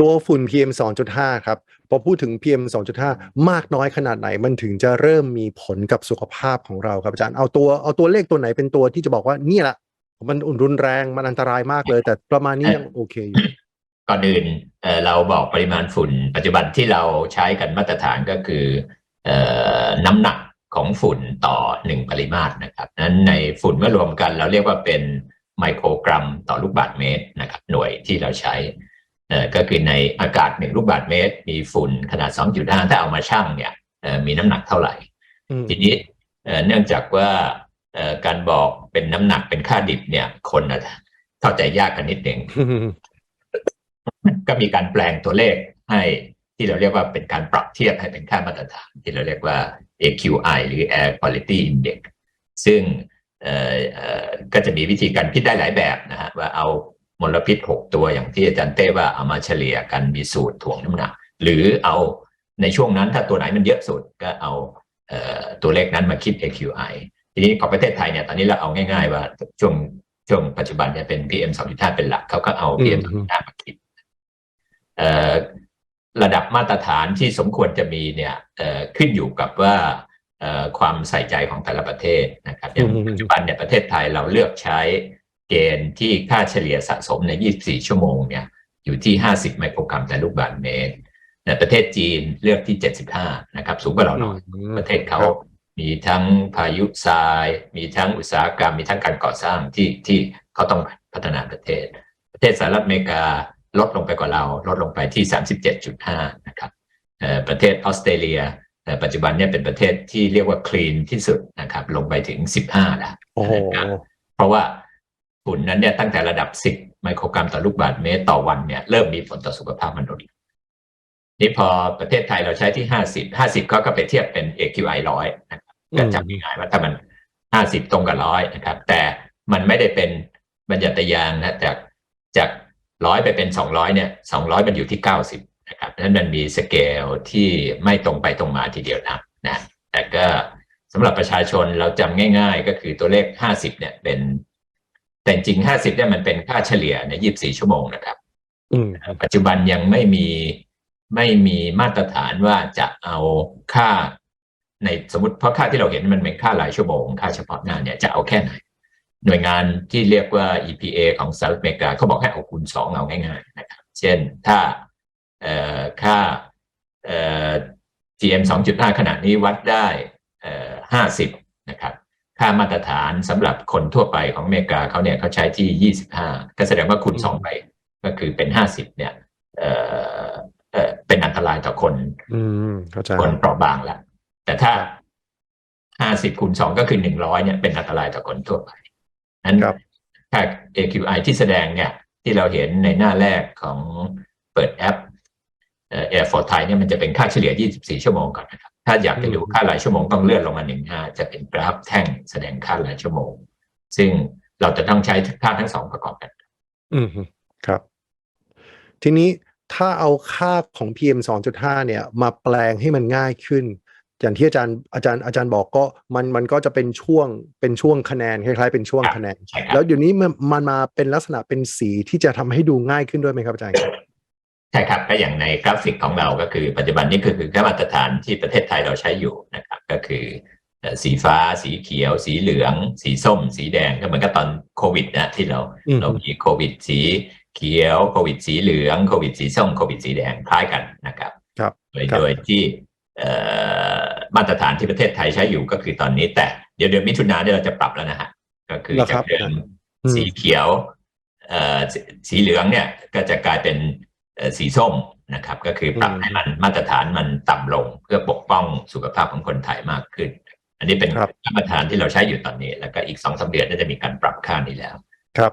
ตัวฝุ่น PM 2.5 ครับ พอพูดถึง PM 2.5 มากน้อยขนาดไหนมันถึงจะเริ่มมีผลกับสุขภาพของเราครับอาจารย์เอาตัวเอาตัวเลขตัวไหนเป็นตัวที่จะบอกว่านี่แหละมันรุนแรงมันอันตรายมากเลย แต่ประมาณนี้ยังโอเคอยู่ก่อนอื่นเอ่อเราบอกปริมาณฝุ่น ปัจจุบันที่เราใช้กันมาตรฐานก็คือเอ่อน้ำหนักของฝุ่นต่อหนึ่งปริมาตรนะครับนั้นในฝุ่นเมื่อรวมกันเราเรียกว่าเป็นไมโครกรัมต่อลูกบาศก์เมตรนะครับหน่วยที่เราใช้เอ่อ ก็คือในอากาศหนึ่งลูกบาศก์เมตร มีฝุ่นขนาด 2.5 ถ้าเอามาชั่งเนี่ยเอ่อมีน้ำหนักเท่าไหร่อืมทีนี้เอ่อเนื่องจากว่าเอ่อการบอกเป็นน้ำหนักเป็นค่าดิบเนี่ย คนอาจจะเข้าใจยากกันนิดหนึ่งก็มีการแปลงตัวเลขให้ที่เราเรียกว่าเป็นการปรับเทียบให้เป็นค่ามาตรฐาน ที่เราเรียกว่า AQI หรือ Air Quality Index ซึ่งเอ่อเอ่อก็จะมีวิธีการคิดได้หลายแบบนะฮะว่าเอา มลพิษ 6 ตัวอย่างที่อาจารย์เต้ว่าเอามาเฉลี่ยกันมีสูตรถ่วงน้ำหนัก หรือเอาในช่วงนั้นถ้าตัวไหนมันเยอะสุดก็เอาเอ่อตัวเลขนั้นมาคิด AQI ทีนี้ของประเทศไทยเนี่ยตอนนี้เราเอาง่ายๆว่าช่วงช่วงปัจจุบันเนี่ยเป็น PM 2.5เป็นหลักเขาก็เอา PM 2.5มาคิดเอ่อระดับมาตรฐานที่สมควรจะมีเนี่ยเอ่อขึ้นอยู่กับว่าเอ่อความใส่ใจของแต่ละประเทศนะครับอย่างอืมปัจจุบันเนี่ยประเทศไทยเราเลือกใช้ เกณฑ์ที่ค่าเฉลี่ยสะสมใน 24 ชั่วโมงเนี่ยอยู่ที่ 50 ไมโครกรัมต่อลูกบาศก์เมตรในประเทศจีนเลือกที่ 75 นะครับ สูงกว่าเราหน่อยประเทศเขาครับมีทั้งพายุทราย มีทั้งอุตสาหกรรม มีทั้งการก่อสร้างที่ที่เขาต้องพัฒนาประเทศ ประเทศสหรัฐอเมริกาลดลงไปกว่าเรา ลดลงไปที่ 37.5 นะครับเอ่อประเทศออสเตรเลียเอ่อปัจจุบันเนี่ยเป็นประเทศที่เรียกว่าคลีนที่สุดนะครับ ลงไปถึง 15 แล้วโอ้โหนะครับเพราะว่า ฝุ่นนั้นเนี่ยตั้งแต่ระดับ 10 ไมโครกรัมต่อลูกบาศก์เมตรต่อวันเนี่ยเริ่มมีผลต่อสุขภาพมนุษย์นี่พอประเทศไทยเราใช้ที่ 50 50เขาก็ไปเทียบเป็น AQI ร้อยนะครับอืมก็จำง่ายๆว่าถ้ามัน 50 ตรงกับร้อยนะครับ แต่มันไม่ได้เป็นบัญญัติยานนะจากจากร้อยไปเป็น 200เนี่ย200 มันอยู่ที่ 90 นะครับนั้นมันมีสเกลที่ไม่ตรงไปตรงมาทีเดียวนะนะแต่ก็สำหรับประชาชนเราจำง่าย ๆ ก็คือตัวเลข 50 เนี่ยเป็น แต่จริง50เนี่ยมันเป็นค่าเฉลี่ยใน24ชั่วโมงนะครับอืมปัจจุบันยังไม่มีไม่มีมาตรฐานว่าจะเอาค่าในสมมติเพราะค่าที่เราเห็นมันเป็นค่ารายชั่วโมง ค่าเฉพาะหน้าเนี่ยจะเอาแค่ไหน หน่วยงานที่เรียกว่า EPA ของสหรัฐอเมริกาเขาบอกให้เอาคูณสองเอาง่ายๆนะครับ เช่นถ้าเอ่อค่าเอ่อ GM 2.5 ขนาดนี้วัดได้เอ่อ50 นะครับ ค่ามาตรฐานสำหรับคนทั่วไปของอเมริกาเขาเนี่ยเขาใช้ที่ 25 ก็แสดงว่าคูณสองไปก็คือเป็น 50 เนี่ยเอ่อเอ่อเป็นอันตรายต่อคนอืมเข้าใจคนเปราะบางแล้วแต่ถ้า 50คูณ2ก็คือ 100 เนี่ยเป็นอันตรายต่อคนทั่วไปนั้นครับค่า AQI ที่แสดงเนี่ย ที่เราเห็นในหน้าแรกของเปิดแอปเอ่อ Air for Thai เนี่ยมันจะเป็นค่าเฉลี่ย 24 ชั่วโมงก่อนนะครับ ถ้าอยากจะดูค่ารายชั่วโมงต้องเลื่อนลงมาหนึ่งห้าจะเป็นกราฟแท่งแสดงค่ารายชั่วโมง ซึ่งเราจะต้องใช้ค่าทั้งสองประกอบกัน อืมครับ ทีนี้ถ้าเอาค่าของ PM 2.5 เนี่ย มาแปลงให้มันง่ายขึ้น อย่างที่อาจารย์อาจารย์อาจารย์บอกก็มันมันก็จะเป็นช่วงเป็นช่วงคะแนนคล้ายๆเป็นช่วงครับคะแนนใช่ครับแล้วเดี๋ยวนี้มันมันมาเป็นลักษณะเป็นสีที่จะทำให้ดูง่ายขึ้นด้วยไหมครับอาจารย์ครับ ใช่ครับก็อย่างในกราฟิกของเราก็คือปัจจุบันนี้ก็คือค่ามาตรฐานที่ประเทศไทยเราใช้อยู่นะครับ ก็คือเอ่อสีฟ้า สีเขียว สีเหลือง สีส้ม สีแดงก็เหมือนกับตอนโควิดนะที่เราอืมเรามีโควิด สีเขียวโควิด สีเหลืองโควิด สีส้มโควิด สีแดงคล้ายกันนะครับ ครับโดยครับโดยที่เอ่อมาตรฐานที่ประเทศไทยใช้อยู่ก็คือตอนนี้ แต่เดี๋ยวเดือนมิถุนาเนี่ยเราจะปรับแล้วนะฮะก็คือเหรอคจารักบเดิมอืมสีเขียวเอ่อสสีเหลืองเนี่ยก็จะกลายเป็นเอ่อ สีส้มนะครับ ก็คือปรับอืมให้มันมาตรฐานมันต่ำลงเพื่อปกป้องสุขภาพของคนไทยมากขึ้น อันนี้เป็นครับมาตรฐานที่เราใช้อยู่ตอนนี้ แล้วก็อีกสองสามเดือนน่าจะมีการปรับค่านี้แล้ว ครับ